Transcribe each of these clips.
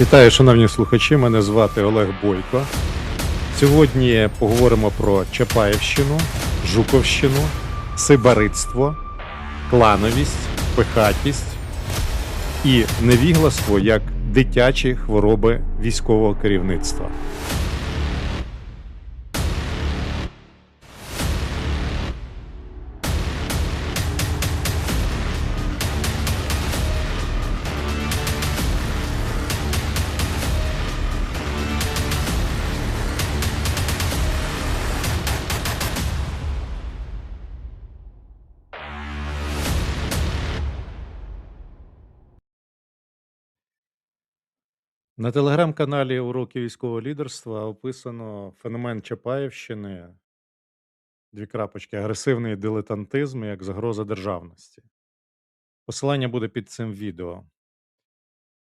Вітаю, шановні слухачі. Мене звати Олег Бойко. Сьогодні поговоримо про Чапаївщину, Жуковщину, сибаритство, клановість, пихатість і невігластво як дитячі хвороби військового керівництва. На телеграм-каналі Уроки військового лідерства описано феномен Чапаївщини, дві крапочки, агресивний дилетантизм як загроза державності. Посилання буде під цим відео.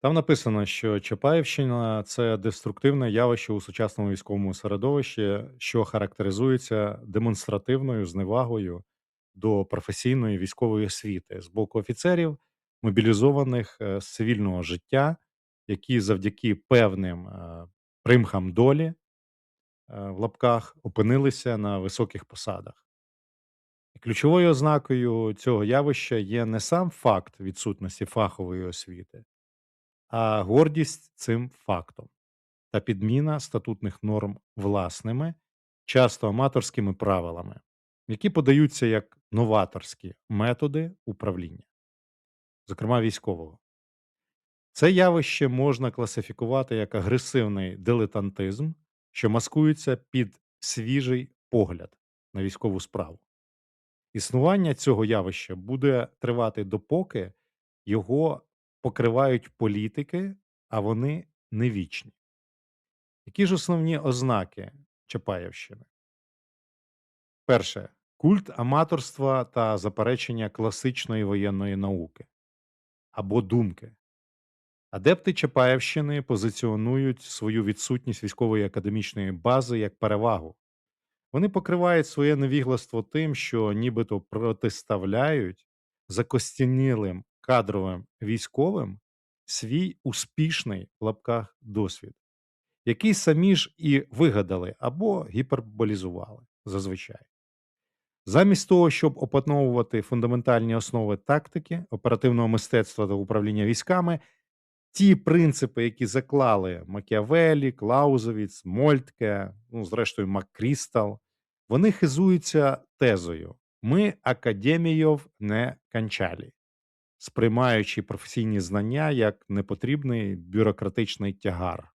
Там написано, що Чапаївщина це деструктивне явище у сучасному військовому середовищі, що характеризується демонстративною зневагою до професійної військової освіти з боку офіцерів, мобілізованих е, з цивільного життя, які завдяки певним е, примхам долі е, в лапках опинилися на високих посадах. Ключовою ознакою цього явища є не сам факт відсутності фахової освіти, а гордість цим фактом та підміна статутних норм власними, часто аматорськими правилами, які подаються як новаторські методи управління, зокрема військового. Це явище можна класифікувати як агресивний дилетантизм, що маскується під свіжий погляд на військову справу. Існування цього явища буде тривати допоки його покривають політики, а вони не вічні. Які ж основні ознаки Чапаєвщини? Перше культ аматорства та заперечення класичної воєнної науки або думки. Адепти Чапаєвщини позиціонують свою відсутність військової академічної бази як перевагу. Вони покривають своє невігластво тим, що нібито протиставляють закостянілим кадровим військовим свій успішний в лапках досвід, який самі ж і вигадали або гіперболізували зазвичай. Замість того, щоб опановувати фундаментальні основи тактики, оперативного мистецтва та управління військами, ті принципи, які заклали Макіавелі, Клаузовіц, Мольтке, ну, зрештою, Маккрістал, вони хизуються тезою: ми академійов не кончалі, сприймаючи професійні знання як непотрібний бюрократичний тягар.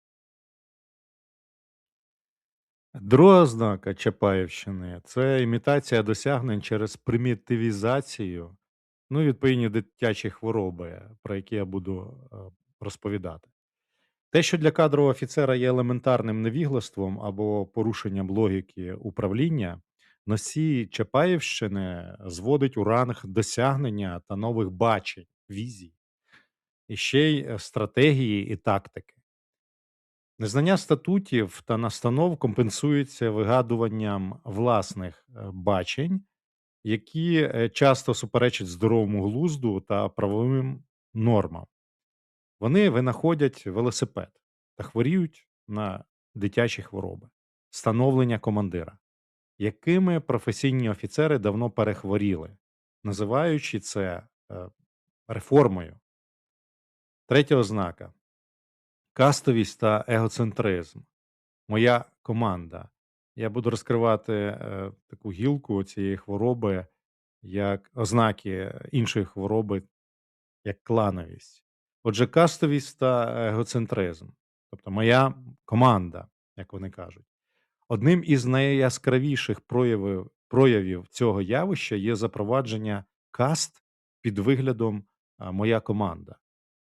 Друга ознака Чапаївщини це імітація досягнень через примітивізацію, ну відповідні дитячі хвороби, про які я буду е, розповідати. Те, що для кадрового офіцера є елементарним невіглаством або порушенням логіки управління, носій Чапаївщини зводить у ранг досягнення та нових бачень, візій, і ще й е, стратегії і тактики. Незнання статутів та настанов компенсується вигадуванням власних е, бачень, які е, часто суперечать здоровому глузду та правовим нормам. Вони винаходять велосипед та хворіють на дитячі хвороби, становлення командира, якими професійні офіцери давно перехворіли, називаючи це е, реформою. Третя ознака кастовість та егоцентризм. Моя команда. Я буду розкривати е, таку гілку цієї хвороби як ознаки іншої хвороби, як клановість. Отже, кастовість та егоцентризм, тобто моя команда, як вони кажуть. Одним із найяскравіших проявів, проявів цього явища є запровадження каст під виглядом моя команда.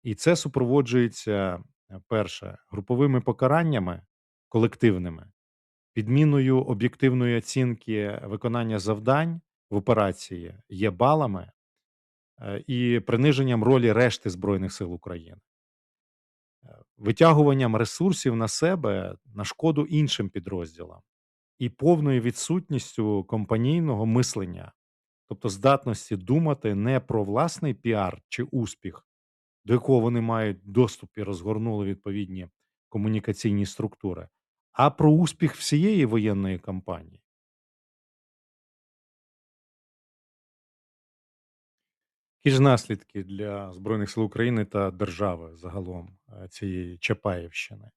І це супроводжується е, перше груповими покараннями колективними, підміною об'єктивної оцінки виконання завдань в операції є балами і приниженням ролі решти Збройних сил України, Е, витягуванням ресурсів на себе на шкоду іншим підрозділам і повною відсутністю компанійного мислення, тобто здатності думати не про власний піар чи успіх до якого вони мають доступ і розгорнули відповідні комунікаційні структури, а про успіх всієї воєнної кампанії. Які ж наслідки для Збройних сил України та держави загалом е, цієї Чапаєвщини?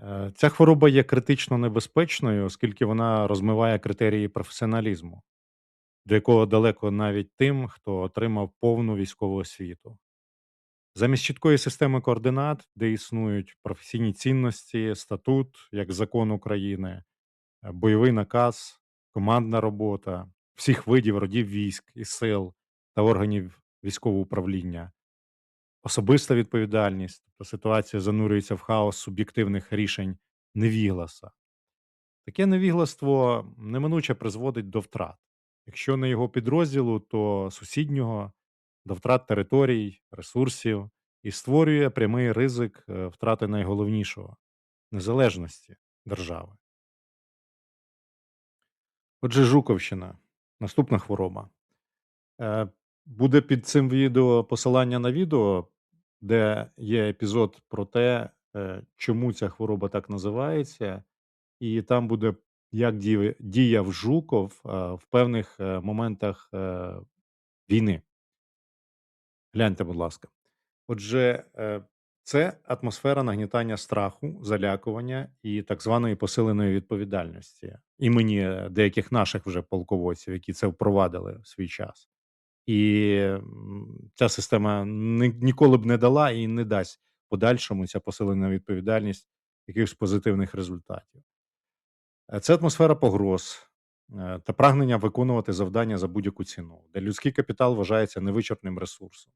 Е, Ця хвороба є критично небезпечною, оскільки вона розмиває критерії професіоналізму, до якого далеко навіть тим, хто отримав повну військову освіту. Замість чіткої системи координат, де існують професійні цінності, статут як закон України, е, бойовий наказ, командна робота всіх видів родів військ і сил та органів військового управління, особиста відповідальність, тобто ситуація занурюється в хаос суб'єктивних рішень невігласа. Таке невігластво неминуче призводить до втрат. Якщо не його підрозділу, то сусіднього, до втрат територій, ресурсів і створює прямий ризик е, втрати найголовнішого незалежності держави. Отже, Жуковщина наступна хвороба. Буде під цим відео посилання на відео, де є епізод про те, е, чому ця хвороба так називається, і там буде як діяв Жуков е, в певних е, моментах війни. Гляньте, будь ласка. Отже, це атмосфера нагнітання страху, залякування і так званої посиленої відповідальності імені деяких наших вже полководців, які це впровадили в свій час. І ця система ні- ніколи б не дала і не дасть подальшому ця посилена відповідальність якихось позитивних результатів. Е, Це атмосфера погроз е, та прагнення виконувати завдання за будь-яку ціну, де людський капітал вважається невичерпним ресурсом.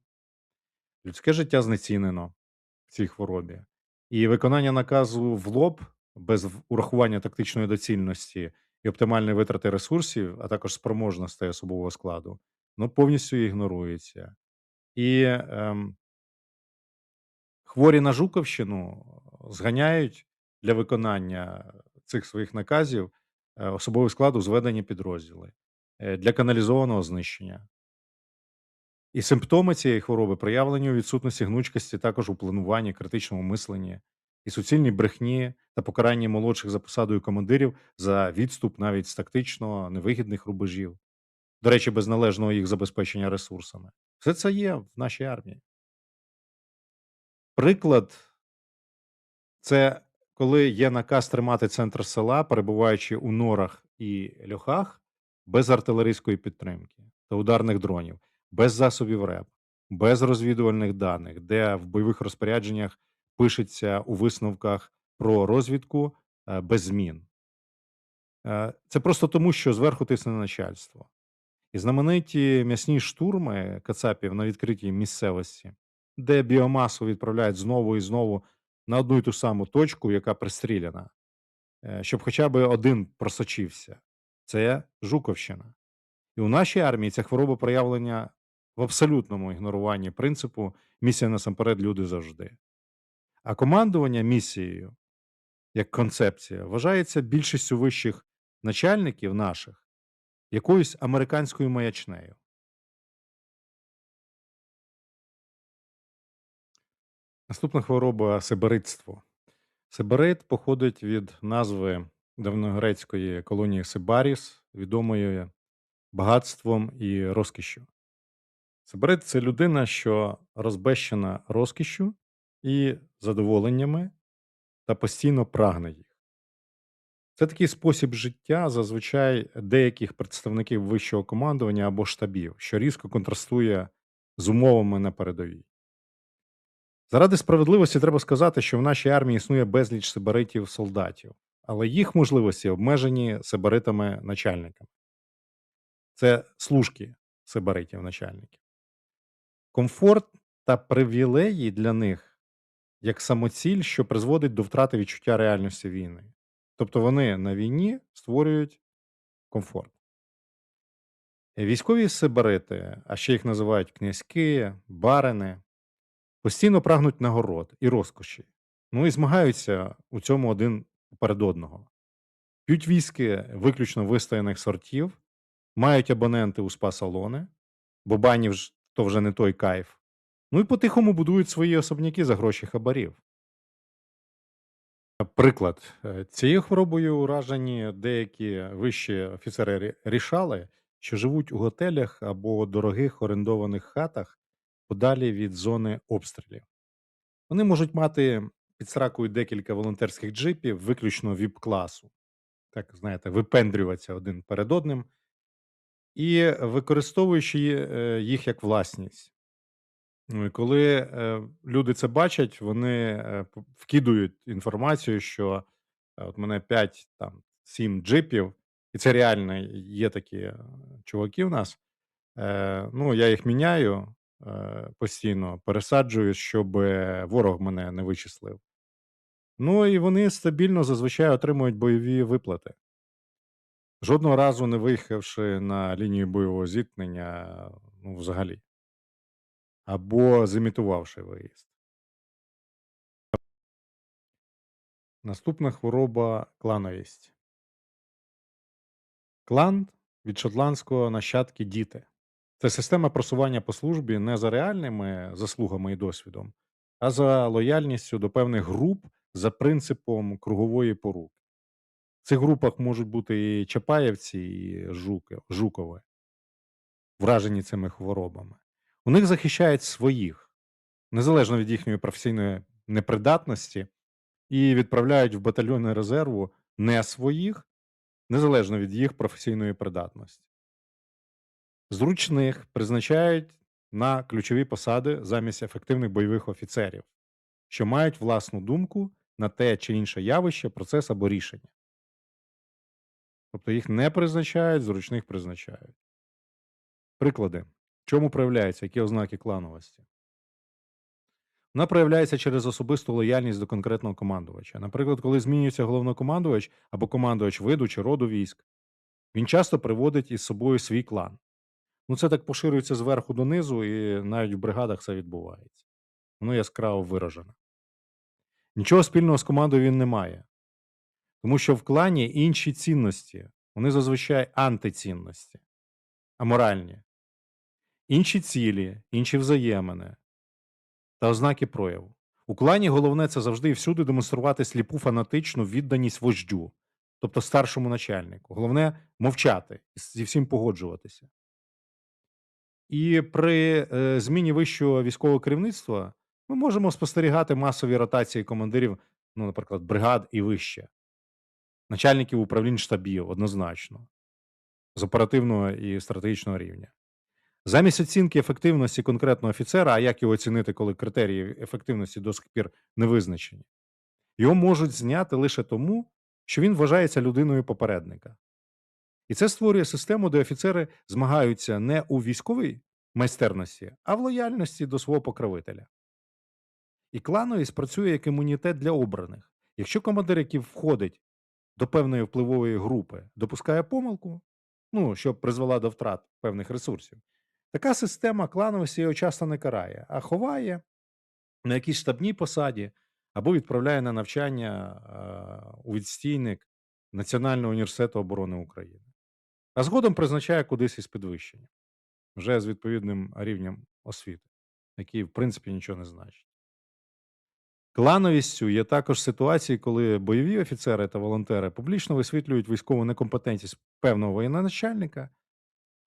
Людське життя знецінено в цій хворобі, і виконання наказу в лоб без урахування тактичної доцільності і оптимальної витрати ресурсів, а також спроможностей особового складу, ну повністю ігнорується. І ем, хворі на Жуковщину зганяють для виконання цих своїх наказів е, особовий склад у зведені підрозділи е, для каналізованого знищення. І симптоми цієї хвороби проявлені у відсутності гнучкості також у плануванні, критичному мисленні і суцільній брехні та покаранні молодших за посадою командирів за відступ навіть з тактично невигідних рубежів, до речі, без належного їх забезпечення ресурсами. Все це є в нашій армії. Приклад це коли є наказ тримати центр села, перебуваючи у норах і льохах, без артилерійської підтримки та ударних дронів, без засобів РЕП, без розвідувальних даних, де в бойових розпорядженнях пишеться у висновках про розвідку е, без змін. Е, Це просто тому, що зверху тисне начальство. І знамениті м'ясні штурми кацапів на відкритій місцевості, де біомасу відправляють знову і знову на одну і ту саму точку, яка пристріляна, щоб хоча б один просочився. Це Жуковщина. І у нашій армії ця хвороба проявлення в абсолютному ігноруванні принципу місія насамперед люди завжди. А командування місією як концепція вважається більшістю вищих начальників наших якоюсь американською маячнею. Наступна хвороба сибиритство. Сибирит походить від назви давньогрецької колонії Сибаріс, відомої багатством і розкішшю. Сибирит це людина, що розбещена розкішшю і задоволеннями та постійно прагне їх. Це такий спосіб життя зазвичай деяких представників вищого командування або штабів, що різко контрастує з умовами на передовій. Заради справедливості треба сказати, що в нашій армії існує безліч сибаритів солдатів, але їх можливості обмежені сибаритами начальниками. Це служки сибаритів начальників. Комфорт та привілеї для них як самоціль, що призводить до втрати відчуття реальності війни. Тобто вони на війні створюють комфорт. Військові сибарити, а ще їх називають князьки, барини, постійно прагнуть нагород і розкоші. Ну і змагаються у цьому один перед одного. П'ють віски виключно вистояних сортів, мають абоненти у спа-салони, бо банів то вже не той кайф. Ну і по-тихому будують свої особняки за гроші хабарів. Приклад, е, цією хворобою уражені деякі вищі офіцери рі- рішали, що живуть у готелях або дорогих орендованих хатах подалі від зони обстрілів. Вони можуть мати під сракою декілька волонтерських джипів, виключно віп-класу, так знаєте, випендрюватися один перед одним і використовуючи е, їх як власність. Ну і коли, е, люди це бачать, вони, е, вкидують інформацію, що, е, от мене 5 там, 7 джипів, і це реально є такі, е, чуваки в нас. Е, ну, я їх міняю, е, постійно, пересаджую, щоби ворог мене не вичислив. Ну і вони стабільно зазвичай отримують бойові виплати. Жодного разу не виїхавши на лінію бойового зіткнення, ну, взагалі. Або зімітувавши виїзд. Наступна хвороба клановість. Клан від шотландського нащадки діти. Це система просування по службі не за реальними заслугами і досвідом, а за лояльністю до певних груп за принципом кругової поруки. В цих групах можуть бути і Чапаєвці, і Жуки, Жукови, вражені цими хворобами. У них захищають своїх, незалежно від їхньої професійної непридатності, і відправляють в батальйони резерву не своїх, незалежно від їх професійної придатності. Зручних призначають на ключові посади замість ефективних бойових офіцерів, що мають власну думку на те чи інше явище, процес або рішення. Тобто їх не призначають, зручних призначають. Приклади. Чому проявляються, які ознаки клановості? Вона проявляється через особисту лояльність до конкретного командувача. Наприклад, коли змінюється головнокомандувач або командувач виду чи роду військ, він часто приводить із собою свій клан. Ну, це так поширюється зверху донизу, і навіть в бригадах це відбувається. Воно яскраво виражено. Нічого спільного з командою він не має, тому що в клані інші цінності, вони зазвичай антицінності, аморальні, інші цілі, інші взаємини та ознаки прояву. У клані головне це завжди і всюди демонструвати сліпу фанатичну відданість вождю, тобто старшому начальнику. Головне мовчати і зі всім погоджуватися. І при е, зміні вищого військового керівництва ми можемо спостерігати масові ротації командирів, ну, наприклад, бригад і вище, начальників управлінь штабів однозначно, з оперативного і стратегічного рівня. Замість оцінки ефективності конкретного офіцера, а як його оцінити, коли критерії ефективності до сих пір не визначені, його можуть зняти лише тому, що він вважається людиною попередника. І це створює систему, де офіцери змагаються не у військовій майстерності, а в лояльності до свого покровителя. І клановість працює як імунітет для обраних. Якщо командир, який входить до певної впливової групи, допускає помилку, ну, що призвела до втрат певних ресурсів, така система клановості його часто не карає, а ховає на якійсь штабній посаді або відправляє на навчання е, у відстійник Національного університету оборони України. А згодом призначає кудись із підвищення, вже з відповідним рівнем освіти, який, в принципі, нічого не значить. Клановістю є також ситуації, коли бойові офіцери та волонтери публічно висвітлюють військову некомпетентність певного воєначальника,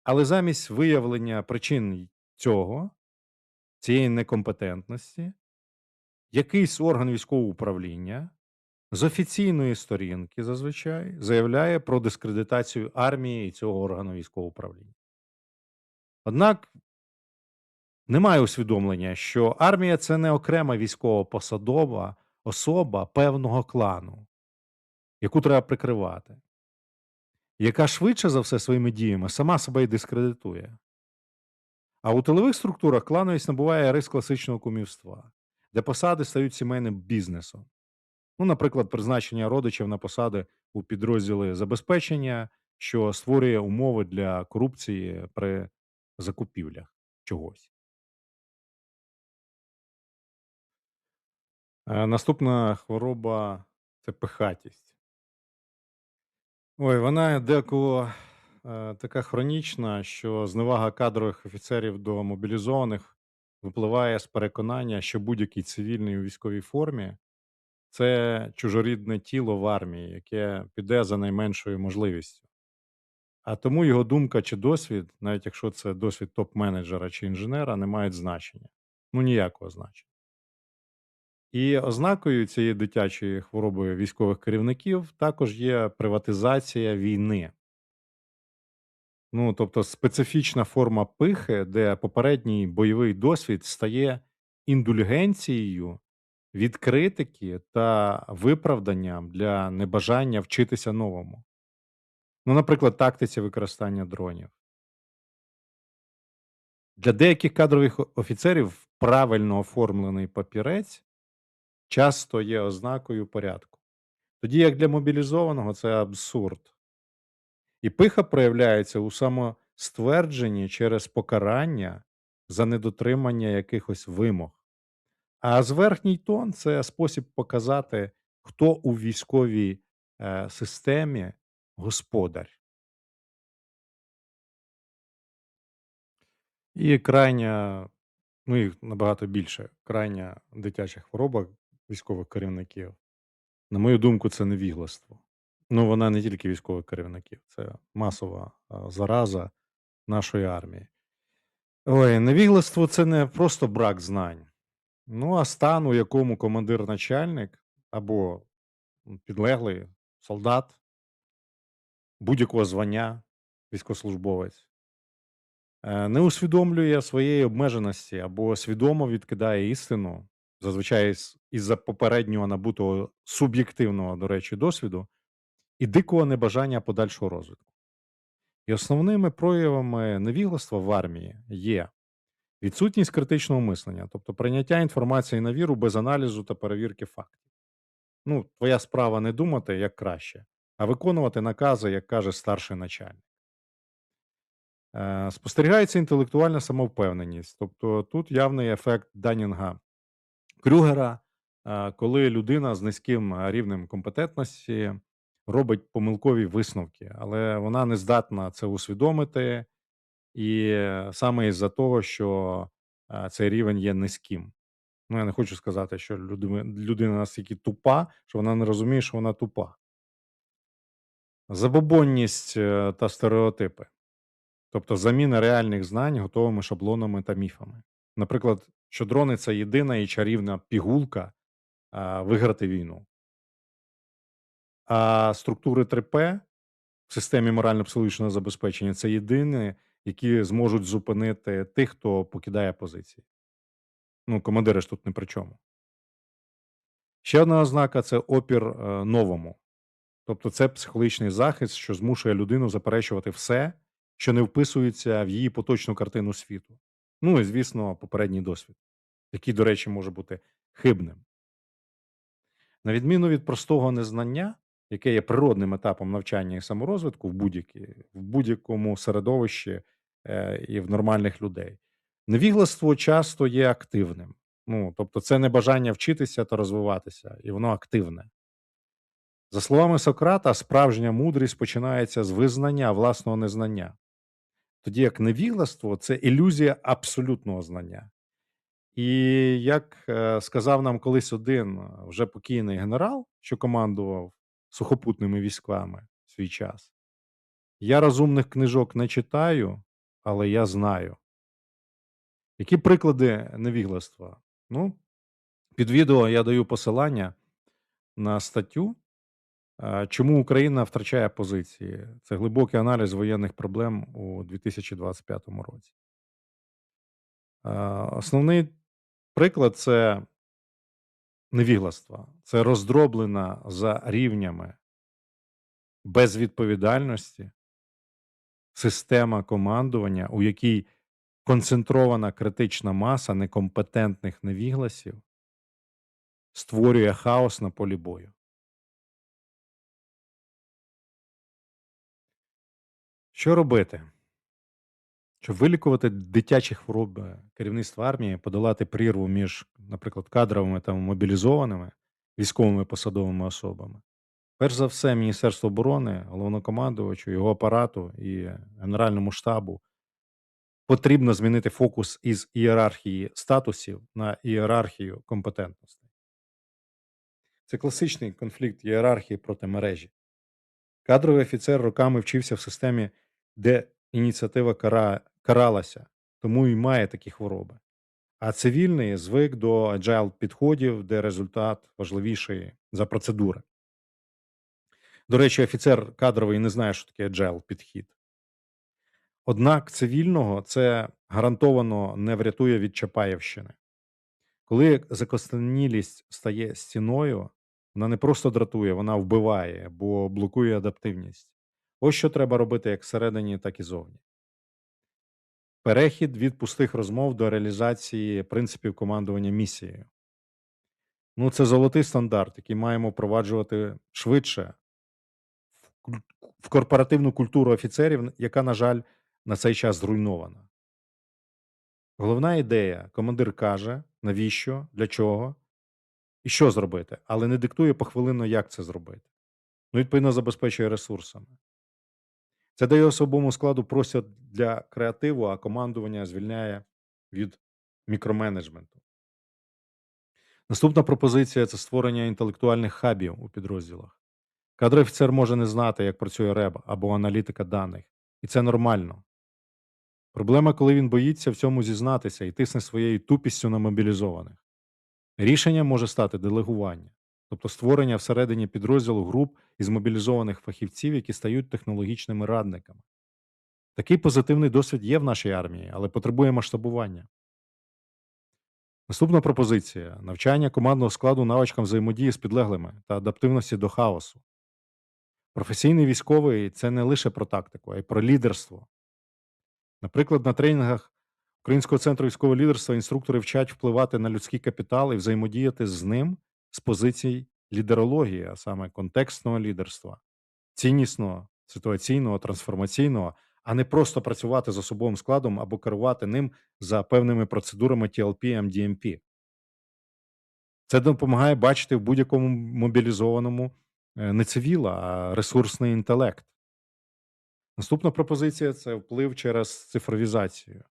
але замість виявлення причин цього, цієї некомпетентності, якийсь орган військового управління з офіційної сторінки зазвичай заявляє про дискредитацію армії і цього органу військового управління. Однак немає усвідомлення, що армія це не окрема військово-посадова особа певного клану, яку треба прикривати, яка швидше за все своїми діями сама себе і дискредитує. А у тилових структурах клановість набуває рис класичного кумівства, де посади стають сімейним бізнесом. Ну, наприклад, призначення родичів на посади у підрозділи забезпечення, що створює умови для корупції при закупівлях чогось. Е, Наступна хвороба це пихатість. Ой, вона деколи е, така хронічна, що зневага кадрових офіцерів до мобілізованих випливає з переконання, що будь-який цивільний у військовій формі це чужорідне тіло в армії, яке піде за найменшою можливістю. А тому його думка чи досвід, навіть якщо це досвід топ-менеджера чи інженера, не мають значення. Ну, ніякого значення. І ознакою цієї дитячої хвороби військових керівників також є приватизація війни. Ну, тобто специфічна форма пихи, де попередній бойовий досвід стає індульгенцією від критики та виправданням для небажання вчитися новому. Ну, наприклад, тактиці використання дронів. Для деяких кадрових офіцерів правильно оформлений папірець часто є ознакою порядку. Тоді як для мобілізованого це абсурд. І пиха проявляється у самоствердженні через покарання за недотримання якихось вимог. А зверхній тон це спосіб показати, хто у військовій е, системі господар. І крайня, ну їх набагато більше, крайня дитяча хвороба військових керівників. На мою думку, це невігластво. Ну, вона не тільки військових керівників, це масова зараза нашої армії. Ой, невігластво це не просто брак знань. Ну, а стан, у якому командир-начальник або підлеглий солдат будь-якого звання, військовослужбовець, е, не усвідомлює своєї обмеженості або свідомо відкидає істину, зазвичай із- із-за попереднього набутого суб'єктивного, до речі, досвіду, і дикого небажання подальшого розвитку. І основними проявами невігластва в армії є відсутність критичного мислення, тобто прийняття інформації на віру без аналізу та перевірки фактів. Ну, твоя справа не думати як краще, а виконувати накази, як каже старший начальник. Е, Спостерігається інтелектуальна самовпевненість, тобто тут явний ефект Данінга Крюгера, е, коли людина з низьким е, рівнем компетентності робить помилкові висновки, але вона не здатна це усвідомити, і е, саме із-за того, що цей рівень є низьким. Ну, я не хочу сказати, що людина, настільки тупа, що вона не розуміє, що вона тупа. Забобонність та стереотипи, тобто заміна реальних знань готовими шаблонами та міфами. Наприклад, що дрони це єдина і чарівна пігулка а, виграти війну. А структури 3П в системі морально-психологічного забезпечення це єдині, які зможуть зупинити тих, хто покидає позиції. Ну, командири ж тут не при чому. Ще одна ознака це опір е, новому. Тобто це психологічний захист, що змушує людину заперечувати все, що не вписується в її поточну картину світу. Ну і, звісно, попередній досвід, який, до речі, може бути хибним. На відміну від простого незнання, яке є природним етапом навчання і саморозвитку в, будь-якому середовищі е, і в нормальних людей, невігластво часто є активним. Ну, тобто, це не бажання вчитися та розвиватися, і воно активне. За словами Сократа, справжня мудрість починається з визнання власного незнання, тоді як невігластво це ілюзія абсолютного знання. І як е, сказав нам колись один е, вже покійний генерал, що командував сухопутними військами в свій час, я розумних книжок не читаю, але я знаю. Які приклади невігластва? Ну, під відео я даю посилання на статтю, е, чому Україна втрачає позиції. Це глибокий аналіз воєнних проблем у 2025 році. Е, Основний приклад це невігластво. Це роздроблена за рівнями безвідповідальності система командування, у якій концентрована критична маса некомпетентних невігласів створює хаос на полі бою. Що робити? Щоб вилікувати дитячі хвороби керівництва армії, подолати прірву між, наприклад, кадровими та мобілізованими військовими посадовими особами. Перш за все, Міністерство оборони, головнокомандувачу, його апарату і Генеральному штабу потрібно змінити фокус із ієрархії статусів на ієрархію компетентностей. Це класичний конфлікт ієрархії проти мережі. Кадровий офіцер роками вчився в системі, де ініціатива кара... каралася, тому і має такі хвороби. А цивільний звик до agile підходів, де результат важливіший за процедури. До речі, офіцер кадровий не знає, що таке agile підхід. Однак цивільного це гарантовано не врятує від Чапаєвщини. Коли закостенілість стає стіною, вона не просто дратує, вона вбиває, бо блокує адаптивність. Ось що треба робити як всередині, так і зовні. Перехід від пустих розмов до реалізації принципів командування місією. Ну, це золотий стандарт, який маємо впроваджувати швидше в корпоративну культуру офіцерів, яка, на жаль, на цей час зруйнована. Головна ідея: командир каже, навіщо, для чого і що зробити, але не диктує похвилинно, як це зробити. Ну, відповідно, забезпечує ресурсами. Це дає особовому складу простір для креативу, а командування звільняє від мікроменеджменту. Наступна пропозиція це створення інтелектуальних хабів у підрозділах. Кадровий офіцер може не знати, як працює РЕБ або аналітика даних, і це нормально. Проблема, коли він боїться в цьому зізнатися і тисне своєю тупістю на мобілізованих. Рішення може стати делегування, тобто створення всередині підрозділу груп із мобілізованих фахівців, які стають технологічними радниками. Такий позитивний досвід є в нашій армії, але потребує масштабування. Наступна пропозиція навчання командного складу навичкам взаємодії з підлеглими та адаптивності до хаосу. Професійний військовий це не лише про тактику, а й про лідерство. Наприклад, на тренінгах Українського центру військового лідерства інструктори вчать впливати на людський капітал і взаємодіяти з ним з позицій лідерології, а саме контекстного лідерства, ціннісного, ситуаційного, трансформаційного, а не просто працювати з особовим складом або керувати ним за певними процедурами TLP, MDMP. Це допомагає бачити в будь-якому мобілізованому е, не цивіла, а ресурсний інтелект. Наступна пропозиція це вплив через цифровізацію.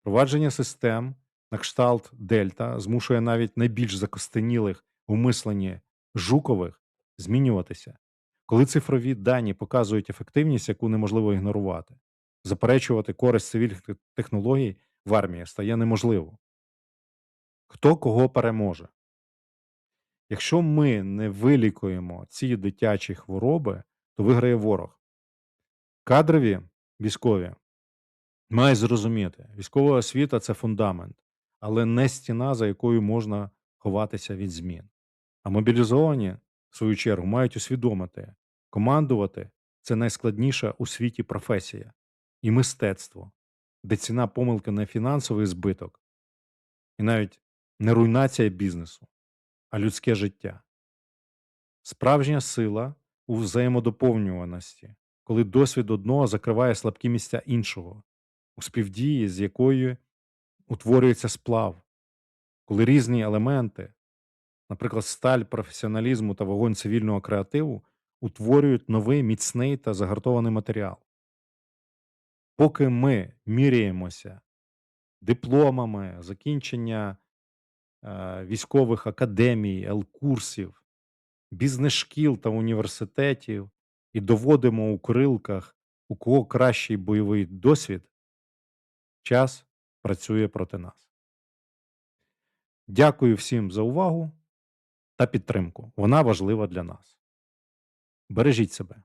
Впровадження систем на кшталт Дельта змушує навіть найбільш закостенілих у мисленні жукових змінюватися, коли цифрові дані показують ефективність, яку неможливо ігнорувати. Заперечувати користь цивільних технологій в армії стає неможливо. Хто кого переможе? Якщо ми не вилікуємо ці дитячі хвороби, то виграє ворог. Кадрові військові мають зрозуміти, військова освіта це фундамент, але не стіна, за якою можна ховатися від змін. А мобілізовані, в свою чергу, мають усвідомити, командувати це найскладніша у світі професія і мистецтво, де ціна помилки не фінансовий збиток, і навіть не руйнація бізнесу, а людське життя. Справжня сила у взаємодоповнюваності, коли досвід одного закриває слабкі місця іншого, у співдії, з якою утворюється сплав, коли різні елементи, наприклад, сталь професіоналізму та вогонь цивільного креативу, утворюють новий міцний та загартований матеріал. Поки ми міряємося дипломами, закінчення е, військових академій, Л-курсів, бізнес-шкіл та університетів і доводимо у крилках, у кого кращий бойовий досвід, час працює проти нас. Дякую всім за увагу та підтримку. Вона важлива для нас. Бережіть себе.